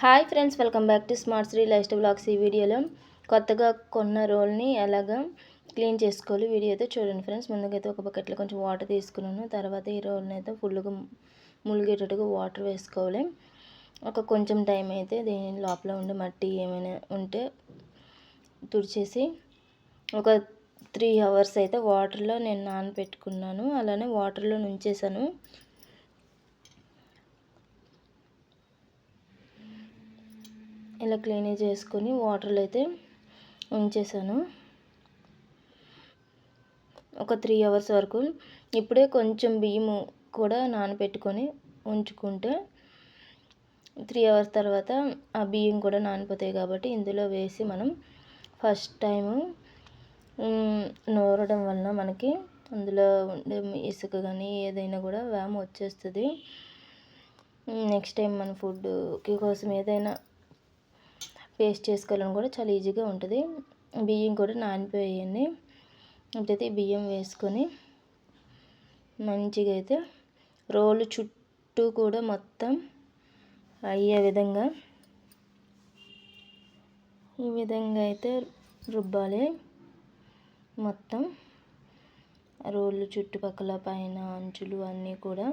Hi friends welcome back to Smart Sri Life Blogs ఈ వీడియోలో కొత్తగా కొన్న రోల్ని ఎలాగా క్లీన్ చేసుకోవాలి వీడియో అయితే చూడండి ఫ్రెండ్స్. ముందుకైతే ఒక బకెట్లో కొంచెం వాటర్ తీసుకున్నాను. తర్వాత ఈ రోల్ని అయితే ఫుల్గా ములిగేటట్టుగా వాటర్ వేసుకోవాలి. ఒక కొంచెం టైం అయితే దీని లోపల ఉండే మట్టి ఏమైనా ఉంటే తుడిచేసి ఒక త్రీ అవర్స్ అయితే వాటర్లో నేను నానబెట్టుకున్నాను. అలానే వాటర్లో నుంచేసాను ఇలా క్లీన్ చేసుకొని వాటర్లో అయితే ఉంచేసాను. ఒక త్రీ అవర్స్ వరకు ఇప్పుడే కొంచెం బియ్యము కూడా నానబెట్టుకొని ఉంచుకుంటే త్రీ అవర్స్ తర్వాత ఆ బియ్యం కూడా నానిపోతాయి కాబట్టి ఇందులో వేసి మనం ఫస్ట్ టైము నూరడం వలన మనకి అందులో ఉండే ఇసుక కానీ ఏదైనా కూడా వ్యామ్ వచ్చేస్తుంది. నెక్స్ట్ టైం మన ఫుడ్కి కోసం ఏదైనా పేస్ట్ చేసుకోవాలని కూడా చాలా ఈజీగా ఉంటుంది. బియ్యం కూడా నానిపోయాయండి. ఇప్పుడైతే బియ్యం వేసుకొని మంచిగా అయితే రోలు చుట్టూ కూడా మొత్తం అయ్యే విధంగా ఈ విధంగా అయితే రుబ్బాలి. మొత్తం రోళ్ళు చుట్టుపక్కల పైన అంచులు అన్నీ కూడా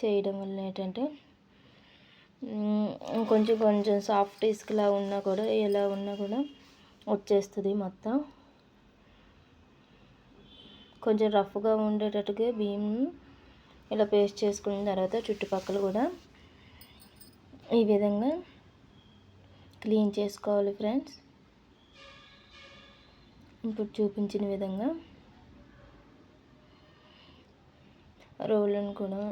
చేయడం వల్ల ఏంటంటే కొంచెం కొంచెం సాఫ్ట్ ఇసుకలా ఉన్నా కూడా ఎలా ఉన్నా కూడా వచ్చేస్తుంది మొత్తం. కొంచెం రఫ్గా ఉండేటట్టుగా బియ్యం ఇలా పేస్ట్ చేసుకున్న తర్వాత చుట్టుపక్కల కూడా ఈ విధంగా క్లీన్ చేసుకోవాలి ఫ్రెండ్స్ ఇప్పుడు చూపించిన విధంగా రోళ్ళను కూడా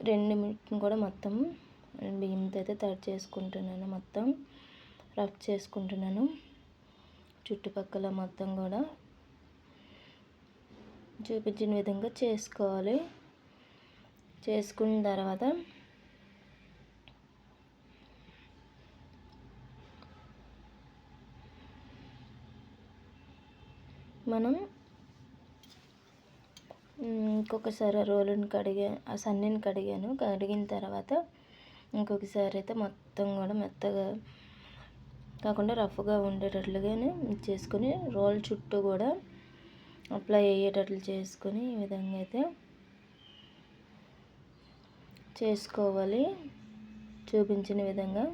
రెండు మినిట్ని కూడా మొత్తం బియ్యంతో అయితే తడి చేసుకుంటున్నాను. మొత్తం రఫ్ చేసుకుంటున్నాను. చుట్టుపక్కల మొత్తం కూడా చూపించిన విధంగా చేసుకోవాలి. చేసుకున్న తర్వాత మనం ఇంకొకసారి ఆ రోలుని కడిగా ఆ సన్నీని కడిగాను. కడిగిన తర్వాత ఇంకొకసారి అయితే మొత్తం కూడా మెత్తగా కాకుండా రఫ్గా ఉండేటట్లుగానే చేసుకొని రోల్ చుట్టూ కూడా అప్లై అయ్యేటట్లు చేసుకొని ఈ విధంగా అయితే చేసుకోవాలి. చూపించిన విధంగా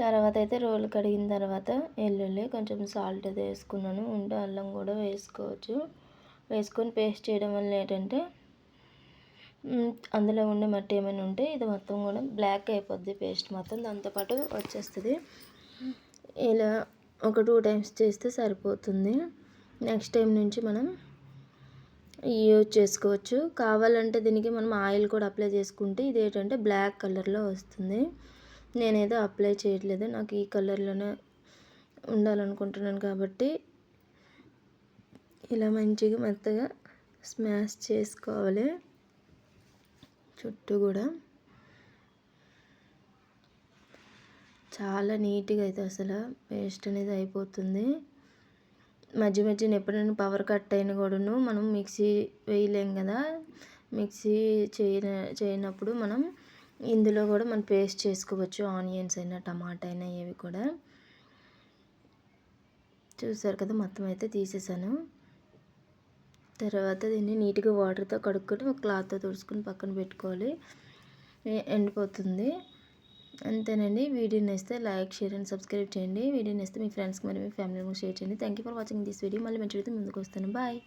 తర్వాత అయితే రోలు కడిగిన తర్వాత వెల్లుల్లి కొంచెం సాల్ట్ అది వేసుకున్నాను. ఉంటే అల్లం కూడా వేసుకోవచ్చు. వేసుకొని పేస్ట్ చేయడం వల్ల ఏంటంటే అందులో ఉండే మట్టి ఏమైనా ఉంటే ఇది మొత్తం కూడా బ్లాక్ అయిపోద్ది పేస్ట్ మొత్తం దాంతోపాటు వచ్చేస్తుంది. ఇలా ఒక టూ టైమ్స్ చేస్తే సరిపోతుంది. నెక్స్ట్ టైం నుంచి మనం యూజ్ చేసుకోవచ్చు. కావాలంటే దీనికి మనం ఆయిల్ కూడా అప్లై చేసుకుంటే ఇది ఏంటంటే బ్లాక్ కలర్లో వస్తుంది. నేనేదో అప్లై చేయట్లేదు. నాకు ఈ కలర్లోనే ఉండాలనుకుంటున్నాను కాబట్టి ఇలా మంచిగా మెత్తగా స్మాష్ చేసుకోవాలి. చుట్టూ కూడా చాలా నీట్గా అయితే అసలు పేస్ట్ అనేది అయిపోతుంది. మధ్య మధ్యన ఎప్పుడైనా పవర్ కట్ అయిన కూడాను మనం మిక్సీ వేయలేం కదా. మిక్సీ చేయన చేయనప్పుడు మనం ఇందులో కూడా మనం పేస్ట్ చేసుకోవచ్చు. ఆనియన్స్ అయినా టమాటా అయినా ఇవి కూడా. చూసారు కదా మొత్తం అయితే తీసేసాను. తర్వాత దీన్ని నీట్గా వాటర్తో కడుక్కొని ఒక క్లాత్తో తుడుచుకొని పక్కన పెట్టుకోవాలి. ఎండిపోతుంది. అంతేనండి. వీడియోని ఇస్తే లైక్ షేర్ అండ్ సబ్స్క్రైబ్ చేయండి. వీడియోని ఇస్తే మీ ఫ్రెండ్స్కి మరి మీ ఫ్యామిలీ షేర్ చేయండి. Thank you for watching this video మళ్ళీ మంచి ముందుకు వస్తాను. బాయ్